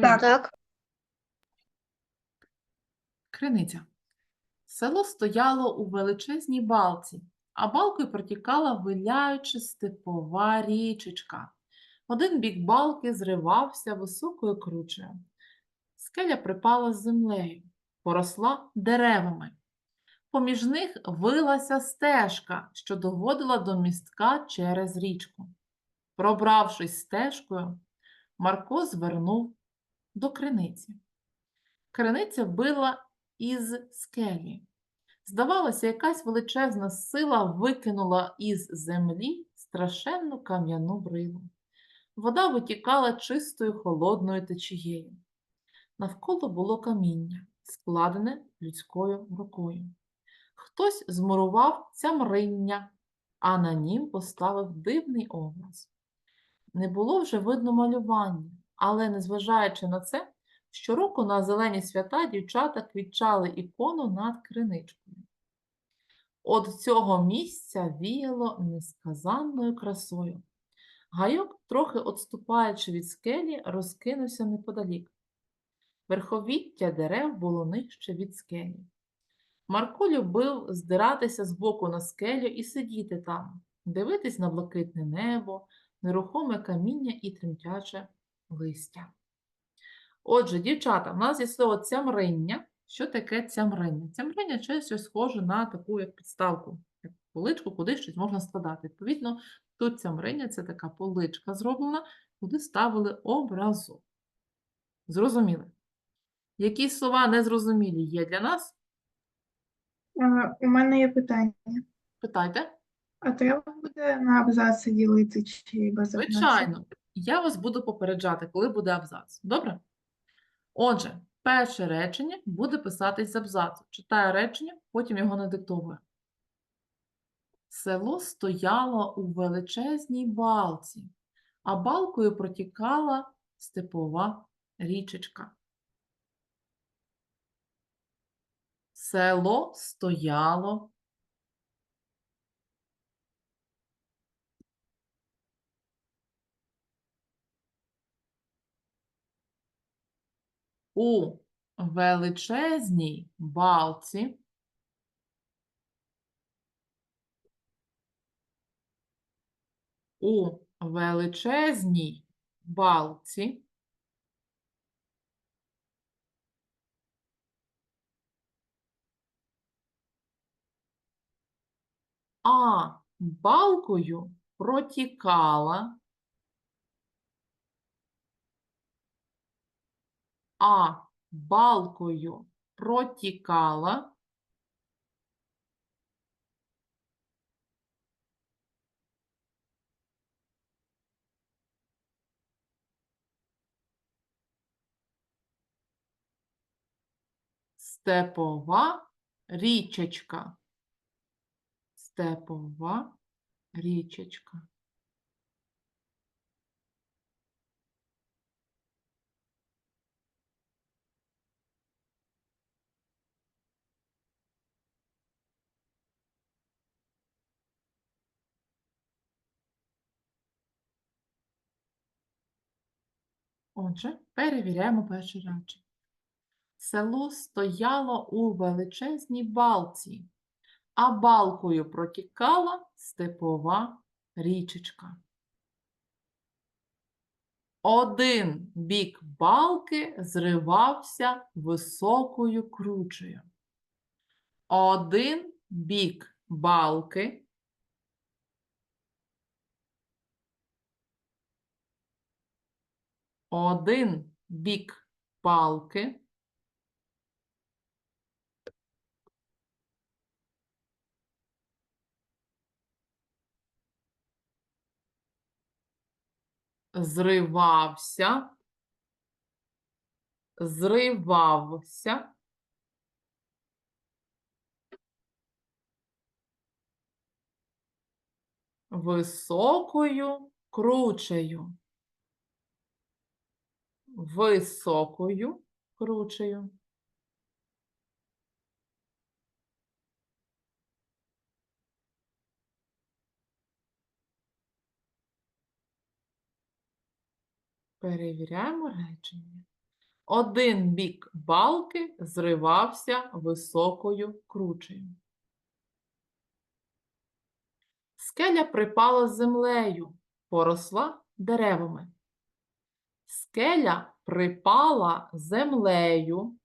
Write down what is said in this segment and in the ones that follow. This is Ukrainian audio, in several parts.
Так. Так. Криниця. Село стояло у величезній балці, а балкою протікала виляючи степова річечка. Один бік балки зривався високою кручею. Скеля припала з землею, поросла деревами. Поміж них вилася стежка, що доводила до містка через річку. Пробравшись стежкою, Марко звернув до криниці. Криниця била із скелі. Здавалося, якась величезна сила викинула із землі страшенну кам'яну брилу. Вода витікала чистою холодною течією. Навколо було каміння, складене людською рукою. Хтось змурував цямриння, а на нім поставив дивний образ. Не було вже видно малювання, але, незважаючи на це, щороку на зелені свята дівчата квітчали ікону над криничкою. От цього місця віяло несказанною красою. Гайок, трохи отступаючи від скелі, розкинувся неподалік. Верховіття дерев було нижче від скелі. Марко любив здиратися з боку на скелю і сидіти там, дивитись на блакитне небо, нерухоме каміння і тремтяче листя. Отже, дівчата, в нас є слово цямриння. Що таке цямриння? Цямриння це щось схоже на таку як підставку, як поличку, куди щось можна складати. Відповідно, тут цямриння це така поличка зроблена, куди ставили образок. Зрозуміли? Які слова незрозумілі є для нас? У мене є питання. Питайте. А треба буде на абзаци ділити чи без абзаців? Звичайно, я вас буду попереджати, коли буде абзац. Добре? Отже, перше речення буде писатись з абзацу. Читаю речення, потім його надиктовую. Село стояло у величезній балці, а балкою протікала степова річечка. Село стояло у величезній балці, у величезній балці, а балкою протікала а балкою протікала степова річечка. Степова річечка. Отже, перевіряємо перше речення. Село стояло у величезній балці, а балкою протікала степова річечка. Один бік балки зривався високою кручею. Один бік балки один бік палки. Зривався, зривався. Високою кручею. Високою кручею. Перевіряємо речення. Один бік балки зривався високою кручею. Скеля припала землею, поросла деревами. Скеля припала землею,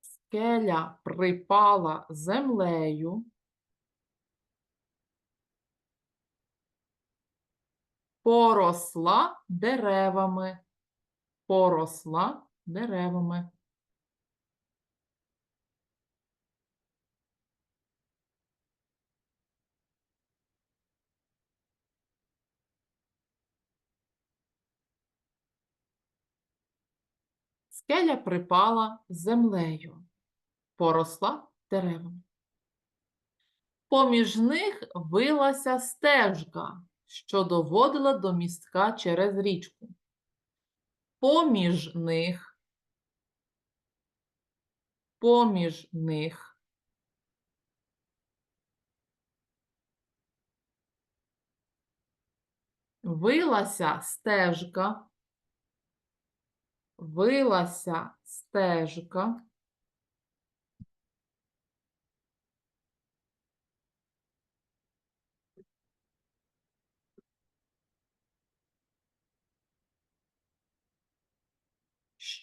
скеля припала землею, поросла деревами, поросла деревами. Скеля припала землею, поросла деревами. Поміж них вилася стежка, що доводила до містка через річку. Поміж них, поміж них вилася стежка, вилася стежка.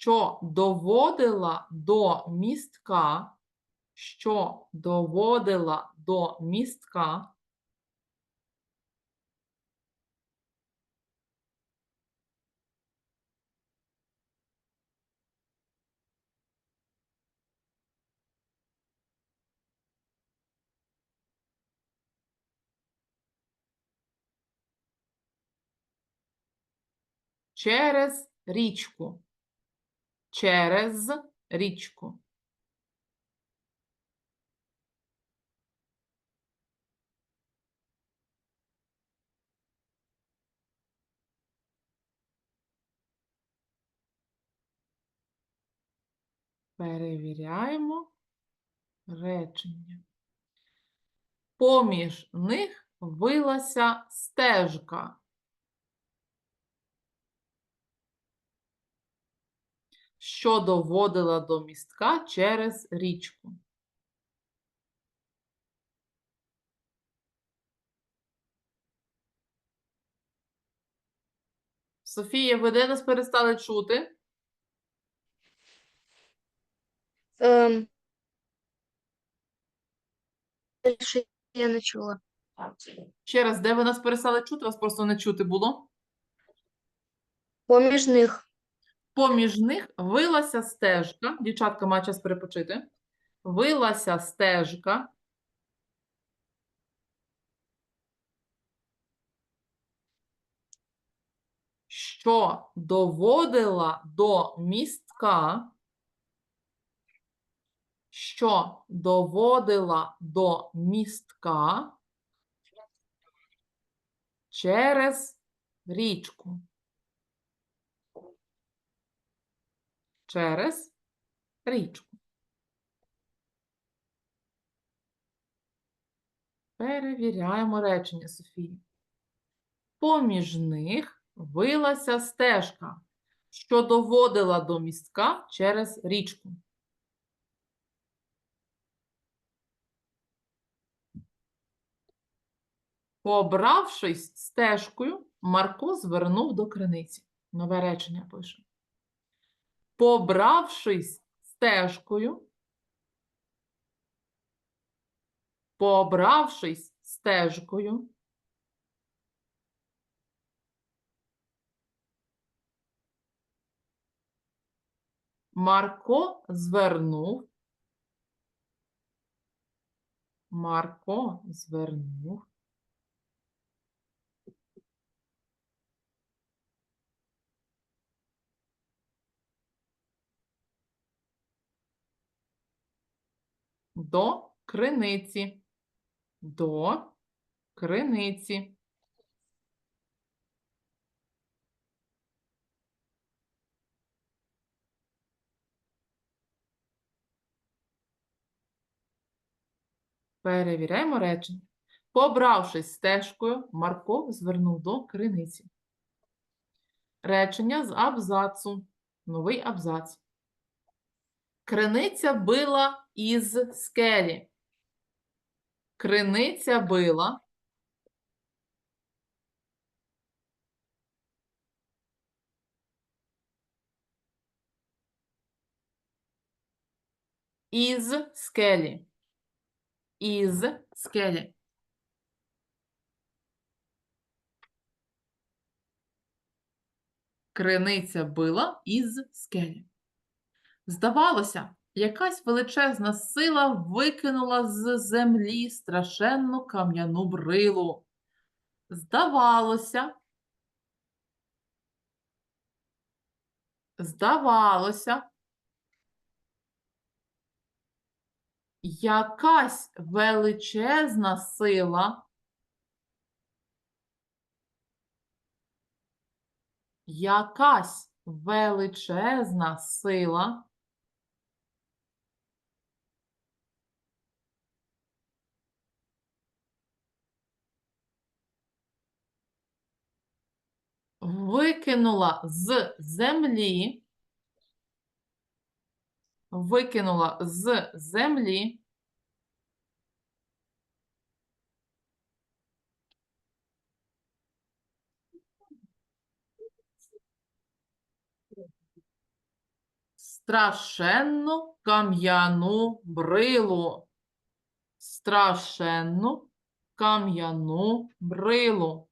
що доводила до містка, що доводила до містка, через річку. Через річку. Перевіряємо речення. Поміж них вилася стежка. Що доводила до містка через річку. Софія, ви де нас перестали чути? Ем, я не чула. Ще раз, де ви нас перестали чути? Вас просто не чути було. Поміж них Поміж них вилася стежка. Дівчатка має час перепочити. Вилася стежка. Що доводила до містка, що доводила до містка через річку. Через річку. Перевіряємо речення Софії. Поміж них вилася стежка, що доводила до містка через річку. Побравшись стежкою, Марко звернув до криниці. Нове речення пише. Побравшись стежкою, побравшись стежкою, Марко звернув, Марко звернув до криниці. До криниці. Перевіряємо речення. Побравшись стежкою, Марко звернув до криниці. Речення з абзацу. Новий абзац. Криниця била із скелі. Криниця била. Із скелі. Із скелі. Криниця била із скелі. Здавалося, якась величезна сила викинула з землі страшенну кам'яну брилу. Здавалося, здавалося, якась величезна сила якась величезна сила викинула з землі, викинула з землі страшенну кам'яну брилу. Страшенну кам'яну брилу.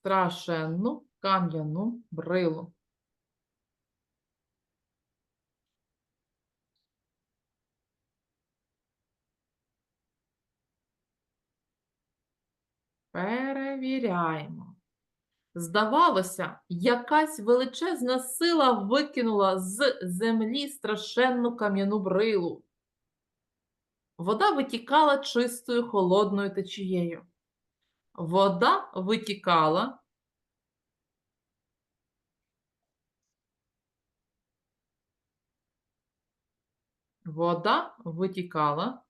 Страшенну кам'яну брилу. Перевіряємо. Здавалося, якась величезна сила викинула з землі страшенну кам'яну брилу. Вода витікала чистою холодною течією. Вода витікала. Вода витікала.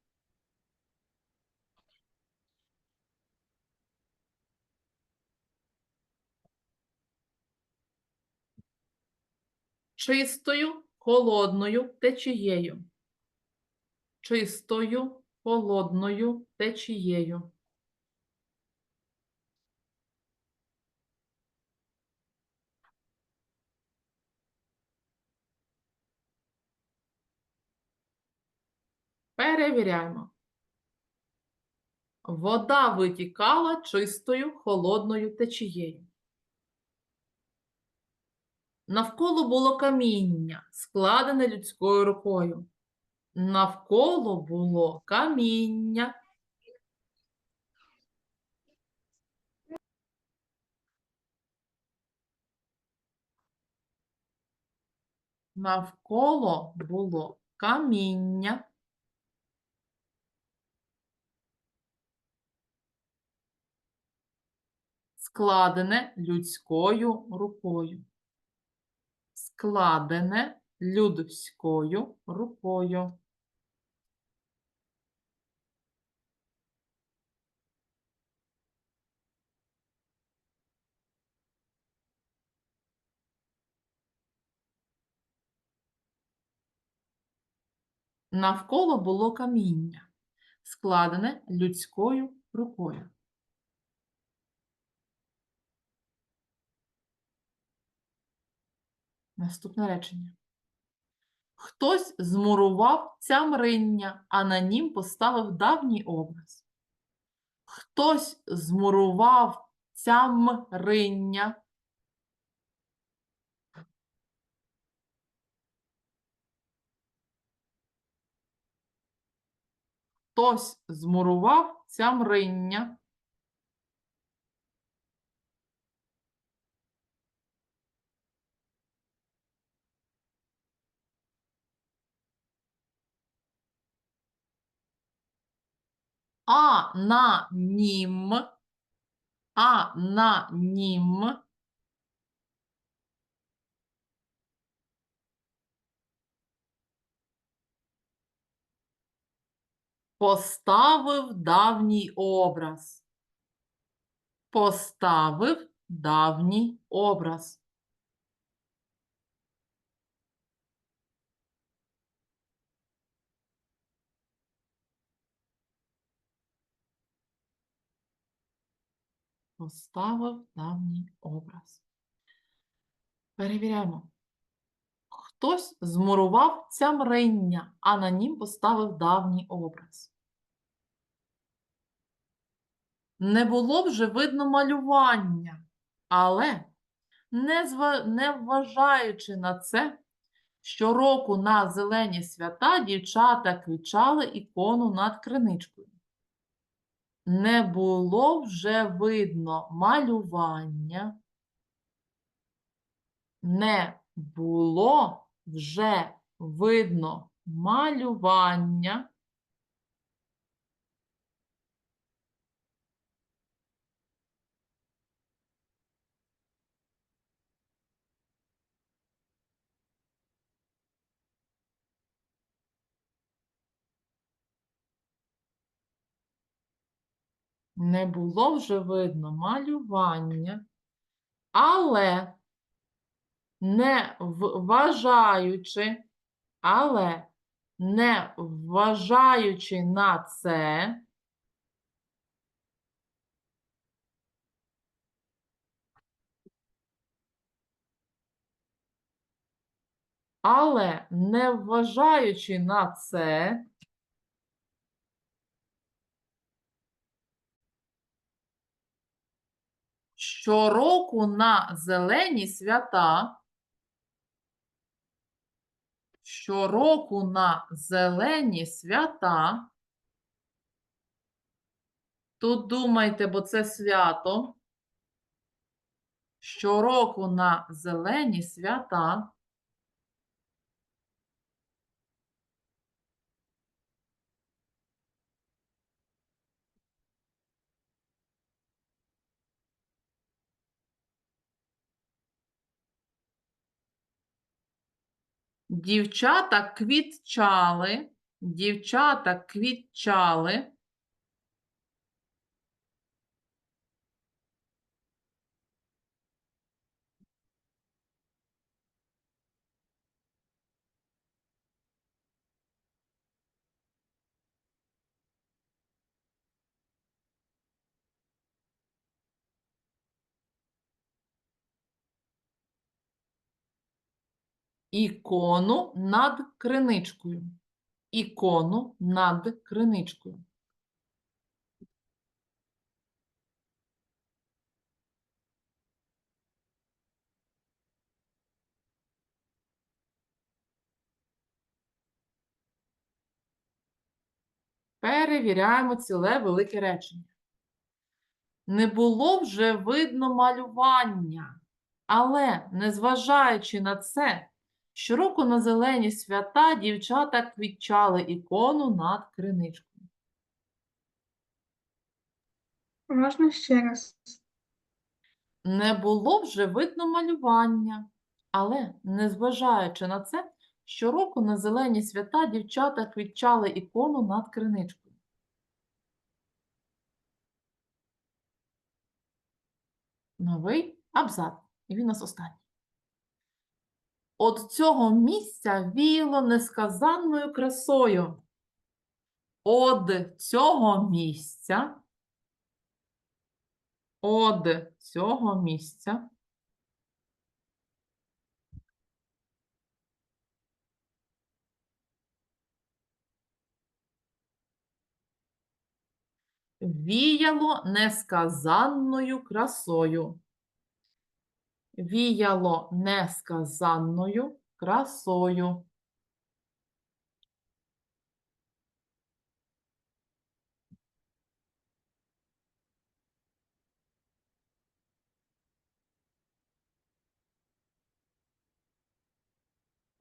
чистою холодною течією. Чистою холодною течією. Перевіряємо. Вода витікала чистою холодною течією. Навколо було каміння, складене людською рукою. Навколо було каміння. Навколо було каміння. Складене людською рукою складене людською рукою. Навколо було каміння, складене людською рукою. Наступне речення. Хтось змурував цямриння, а на нім поставив давній образ. Хтось змурував цямриння. Хтось змурував цямриння. анонім, анонім. Поставив давній образ. Поставив давній образ. Поставив давній образ. Перевіряємо. Хтось змурував цямриння, а на нім поставив давній образ. Не було вже видно малювання, але, не вважаючи на це, щороку на зелені свята дівчата квічали ікону над криничкою. Не було вже видно малювання, не було вже видно малювання. Не було вже видно малювання, але не вважаючи, але не вважаючи на це, але не вважаючи на це, щороку на зелені свята щороку на зелені свята. Тут думайте, бо це свято. Щороку на зелені свята. Дівчата квітчали, дівчата квітчали. Ікону над криничкою. Ікону над криничкою. Перевіряємо ціле велике речення. Не було вже видно малювання, але, незважаючи на це, щороку на зелені свята дівчата квітчали ікону над криничкою. Можна ще раз? Не було вже видно малювання, але, незважаючи на це, щороку на зелені свята дівчата квітчали ікону над криничкою. Новий абзац, і він у нас останній. От цього місця віяло несказанною красою. Од цього місця, од цього місця віяло несказанною красою. Віяло несказанною красою.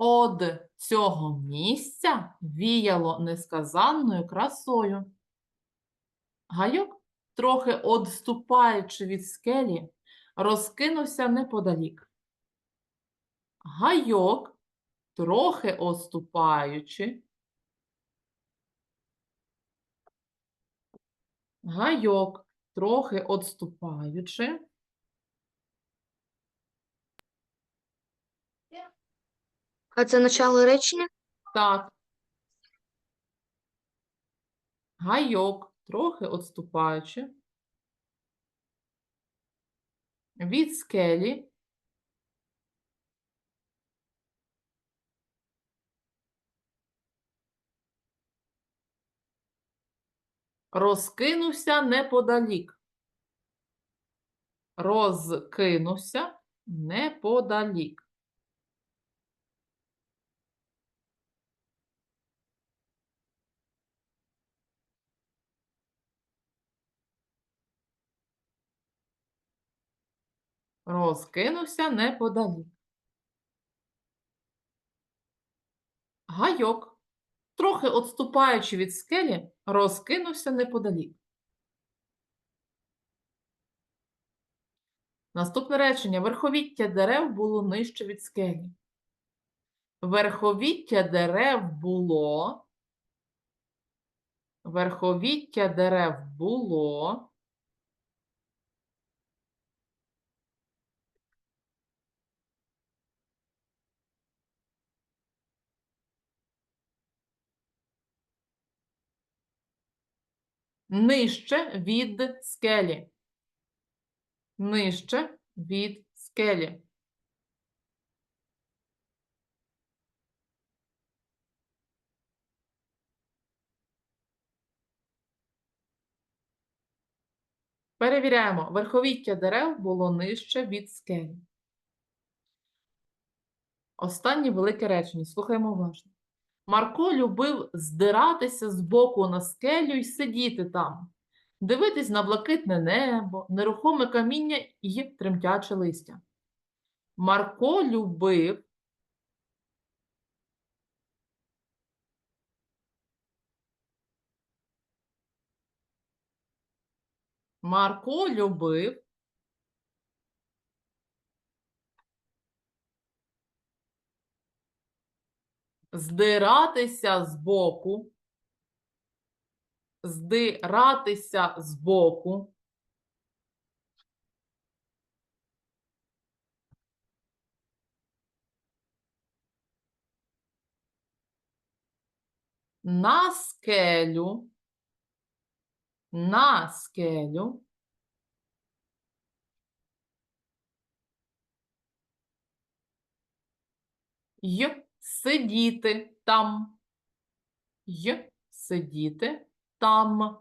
Од цього місця віяло несказанною красою. Гайок, трохи одступаючи від скелі, розкинувся неподалік. Гайок, трохи одступаючи, гайок, трохи отступаючи, А це начало речення? так. Гайок, трохи отступаючи. Від скелі розкинувся неподалік. Розкинувся неподалік. Розкинувся неподалік. Гайок, трохи отступаючи від скелі, розкинувся неподалік. Наступне речення. Верховіття дерев було нижче від скелі. Верховіття дерев було. Верховіття дерев було. Нижче від скелі. Нижче від скелі. Перевіряємо. Верховіття дерев було нижче від скелі. Останнє велике речення. Слухаємо уважно. Марко любив здиратися з боку на скелю і сидіти там, дивитись на блакитне небо, нерухоме каміння і тремтяче листя. Марко любив Марко любив здиратися з боку, здиратися з боку, на скелю, на скелю, й сидіти там, й сидіти там.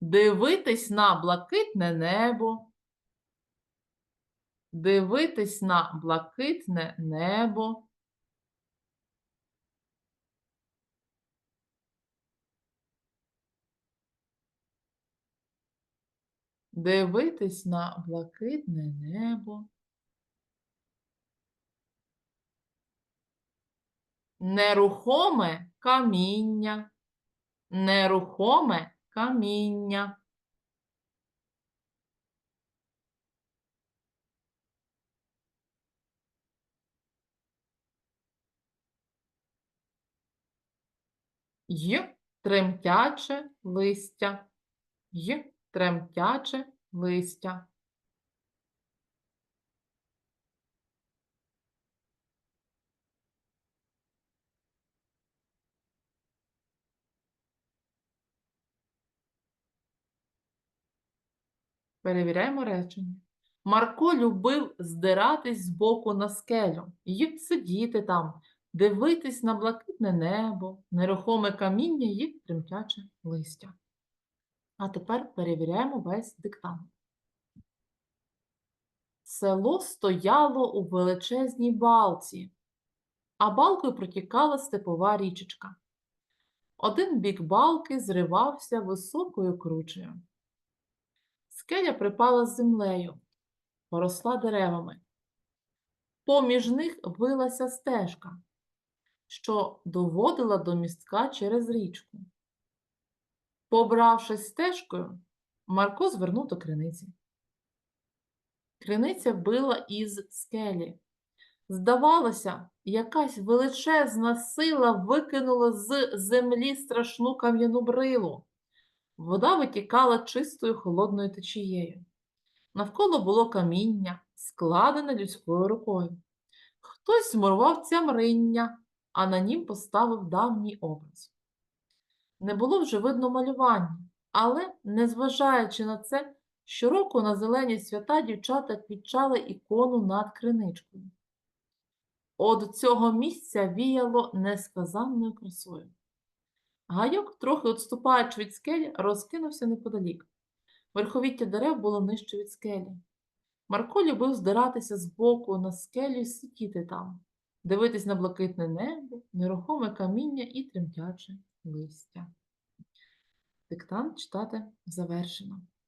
Дивитись на блакитне небо. Дивитись на блакитне небо. Дивитись на блакитне небо. Нерухоме каміння. Нерухоме каміння. Й тремтяче листя. Й тремтяче листя. Перевіряємо речення. Марко любив здиратись з боку на скелю і сидіти там, дивитись на блакитне небо, нерухоме каміння і тремтяче листя. А тепер перевіряємо весь диктант. Село стояло у величезній балці, а балкою протікала степова річечка. Один бік балки зривався високою кручею. Скеля припала з землею, поросла деревами. Поміж них вилася стежка, що доводила до містка через річку. Побравшись стежкою, Марко звернув до криниці. Криниця била із скелі. Здавалося, якась величезна сила викинула з землі страшну кам'яну брилу. Вода витікала чистою холодною течією. Навколо було каміння, складене людською рукою. Хтось змурував цямриння, а на нім поставив давній образ. Не було вже видно малювання, але, незважаючи на це, щороку на зелені свята дівчата квітчали ікону над криничкою. От цього місця віяло несказанною красою. Гайок, трохи відступаючи від скелі, розкинувся неподалік. Верховіття дерев було нижче від скелі. Марко любив здиратися з боку на скелю і сидіти там, дивитись на блакитне небо, нерухоме каміння і тремтяче листя. Диктант читати завершено.